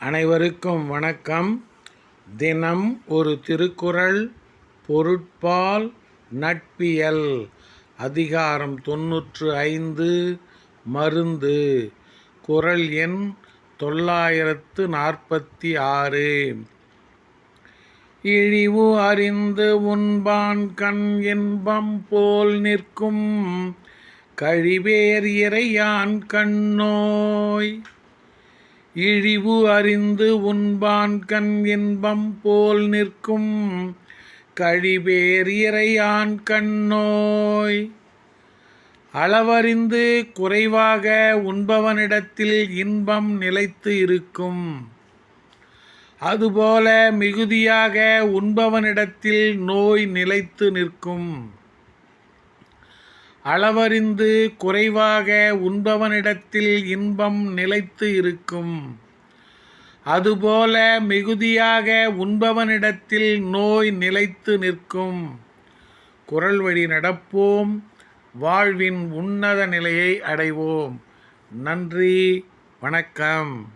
அனைவருக்கும் வணக்கம். தினம் ஒரு திருக்குறள் பொருட்பால் நட்பியல். அதிகாரம் தொன்னூற்று ஐந்து மருந்து. குறள் எண் தொள்ளாயிரத்து நாற்பத்தி ஆறு. இழிவு அறிந்து உண்பான் கண் இன்பம் போல் நிற்கும். கழிவேர் இறையான் கண்ணோய். இழிவு அறிந்து உண்பான் கண் இன்பம் போல் நிற்கும் கழிவேர் இறையான் கண்ணோய். அளவறிந்து குறைவாக உண்பவனிடத்தில் இன்பம் நிலைத்து இருக்கும். அதுபோல மிகுதியாக உண்பவனிடத்தில் நோய் நிலைத்து நிற்கும். அளவறிந்து குறைவாக உண்பவனிடத்தில் இன்பம் நிலைத்து இருக்கும். அதுபோல மிகுதியாக உண்பவனிடத்தில் நோய் நிலைத்து நிற்கும். குரல் வழி நடப்போம். வாழ்வின் உன்னத நிலையை அடைவோம். நன்றி. வணக்கம்.